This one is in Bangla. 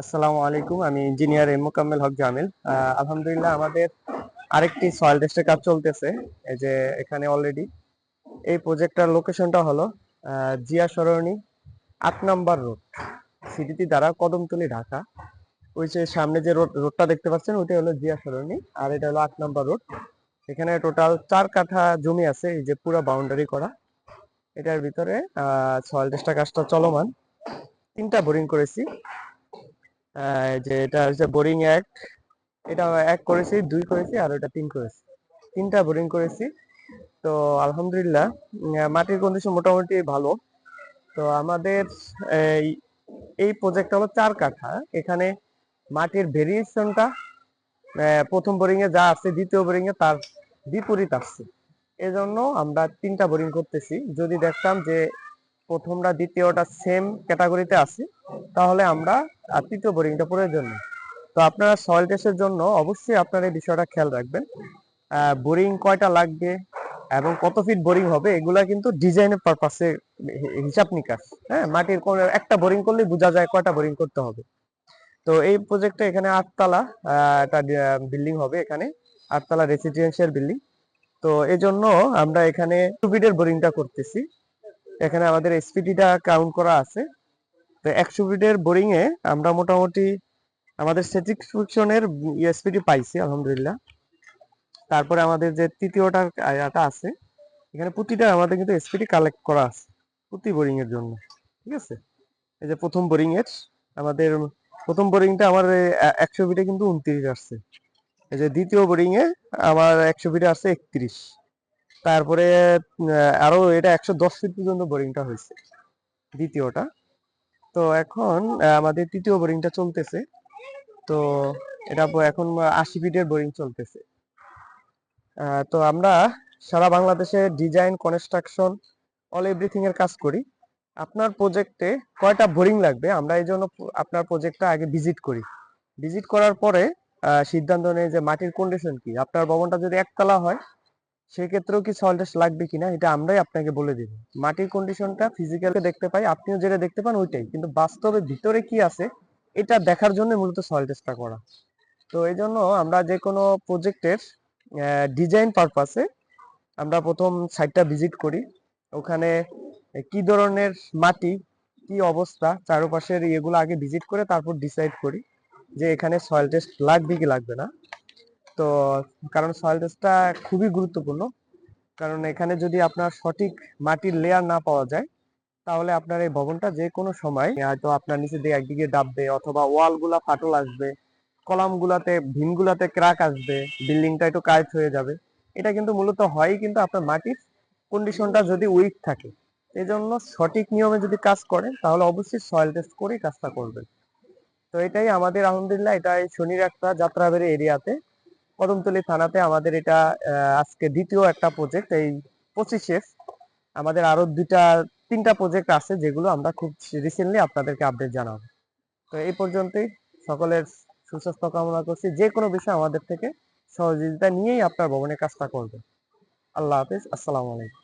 আসসালামু আলাইকুম, আমি ইঞ্জিনিয়ার এম মোকাম্মেল হক জামিল। আলহামদুলিল্লাহ আমাদের আরেকটি সয়েল টেস্টের কাজ চলতেছে, এই যে এখানে অলরেডি এই প্রজেক্টটার লোকেশনটা হলো জিয়া সরণি, আট নাম্বার রোড সিডিটি দ্বারা কদমতলি, ঢাকা। ওই যে সামনে যে রোড রোডটা দেখতে পাচ্ছেন ওইটা হলো জিয়া সরণি, আর এটা হলো আট নাম্বার রোড এখানে টোটাল চার কাঠা জমি আছে, এই যে পুরো বাউন্ডারি করা। এটার ভিতরে সয়েল টেস্টার কাজটা চলমান। তিনটা বোরিং করেছি। যে এটা হচ্ছে বোরিং এক। এটা এক করেছি, দুই করেছি, আর ওটা তিন করেছি। তিনটা বোরিং করেছি। তো আলহামদুলিল্লাহ মাটির কন্ডিশন মোটামুটি ভালো। তো আমাদের, এই এই প্রজেক্ট হলো চার কাঠা। এখানে মাটির ভেরিয়েশনটা প্রথম বোরিং এ যা আছে, দ্বিতীয় বোরিং এ তার বিপরীত আসছে এজন্য আমরা তিনটা বোরিং করতেছি। যদি দেখতাম যে প্রথমটা, দ্বিতীয়টা সেম ক্যাটাগরিতে আছে। তাহলে আমরা তৃতীয় বোরিংটা প্রয়োজন তো আপনারা সয়েল টেস্টের জন্য অবশ্যই আপনারা এই বিষয়টা খেয়াল রাখবেন। বোরিং কয়টা লাগবে এবং কত ফিট বোরিং হবে, এগুলা কিন্তু ডিজাইনের পারপাসে হিসাব নিকাশ। হ্যাঁ মাটির কোন, একটা বোরিং করলে বোঝা যায় কয়টা বোরিং করতে হবে। তো এই প্রজেক্টে এখানে আটতলা একটা বিল্ডিং হবে এখানে, আটতলা রেসিডেন্সিয়াল বিল্ডিং তো এই জন্য আমরা এখানে টু ফিটের বোরিংটা করতেছি। এখানে আমাদের এসপিডিটা কাউন্ট করা আছে। তো একশো ফিটের বোরিং এ আমরা মোটামুটি আমাদের স্যাটিসফ্যাকশনের এসপিডি পাইছি, আলহামদুলিল্লাহ। তারপরে আমাদের যে তৃতীয়টার আয়াটা আছে, এখানে প্রতিটা আমাদের কিন্তু এসপিডি কালেক্ট করা আছে, প্রতি বোরিং এর জন্য, ঠিক আছে? এই যে প্রথম বোরিং এর, আমাদের প্রথম বোরিংটা আমার একশো ফিটে কিন্তু উনত্রিশ আসছে। এই যে দ্বিতীয় বোরিং এ আমার একশো ফিটে আসছে একত্রিশ। তারপরে আরও এটা একশো দশ ফিট পর্যন্ত বোরিংটা হয়েছে, দ্বিতীয়টা। তো এখন আমাদের তৃতীয় বোরিংটা চলতেছে। তো এটা এখন আশি ফিটের বোরিং চলতেছে। তো আমরা সারা বাংলাদেশে ডিজাইন কনস্ট্রাকশন অল এভরিথিং এর কাজ করি। আপনার প্রজেক্টে কয়টা বোরিং লাগবে? আমরা এই জন্য আপনার প্রজেক্টটা আগে ভিজিট করি। ভিজিট করার পরে সিদ্ধান্ত নেই যে মাটির কন্ডিশন কি। আপনার ভবনটা যদি একতলা হয় সেক্ষেত্রেও কি সয়েল টেস্ট লাগবে কিনা, এটা আমরাই আপনাকে বলে দিব। মাটির কন্ডিশনটা ফিজিক্যালি দেখতে পাই, আপনিও যেটা দেখতে পান ওইটাই। কিন্তু বাস্তবে ভিতরে কি আছে, এটা দেখার জন্য মূলত সয়েল টেস্টটা করা। তো এই জন্য আমরা যে কোনো প্রজেক্টের ডিজাইন পারপাসে আমরা প্রথম সাইটটা ভিজিট করি। ওখানে কি ধরনের মাটি, কি অবস্থা, চারপাশের ইয়েগুলো আগে ভিজিট করে তারপর ডিসাইড করি যে এখানে সয়েল টেস্ট লাগবে কি লাগবে না। তো কারণ সয়েল টেস্টটা খুবই গুরুত্বপূর্ণ। কারণ এখানে যদি আপনার সঠিক মাটির লেয়ার না পাওয়া যায়, তাহলে আপনার এই ভবনটা যে কোনো সময় হয়তো আপনার নিচে দিয়ে একদিকে ডাববে অথবা ওয়ালগুলা ফাটল আসবে, কলাম গুলাতে, ভীম গুলাতে ক্রাক আসবে বিল্ডিংটা একটু কাজ হয়ে যাবে। এটা কিন্তু মূলত হয় কিন্তু আপনার মাটির কন্ডিশনটা যদি উইক থাকে। এই জন্য সঠিক নিয়মে যদি কাজ করেন তাহলে অবশ্যই সয়েল টেস্ট করেই কাজটা করবেন। তো এটাই আমাদের আলহামদুলিল্লাহ এটা শনির একটা যাত্রাবাড়ি এরিয়াতে কদমতলী থানাতে আমাদের এটা আজকে দ্বিতীয় একটা প্রজেক্ট এই পঁচিশে। আমাদের আরও দুইটা, তিনটা প্রজেক্ট আছে যেগুলো আমরা খুব রিসেন্টলি আপনাদেরকে আপডেট জানাব। তো এই পর্যন্তই। সকলের সুস্বাস্থ্য কামনা করছি। যে কোনো বিষয় আমাদের থেকে সহযোগিতা নিয়েই আপনার ভবনের কাজটা করবে আল্লাহ হাফিজ। আসসালামু আলাইকুম।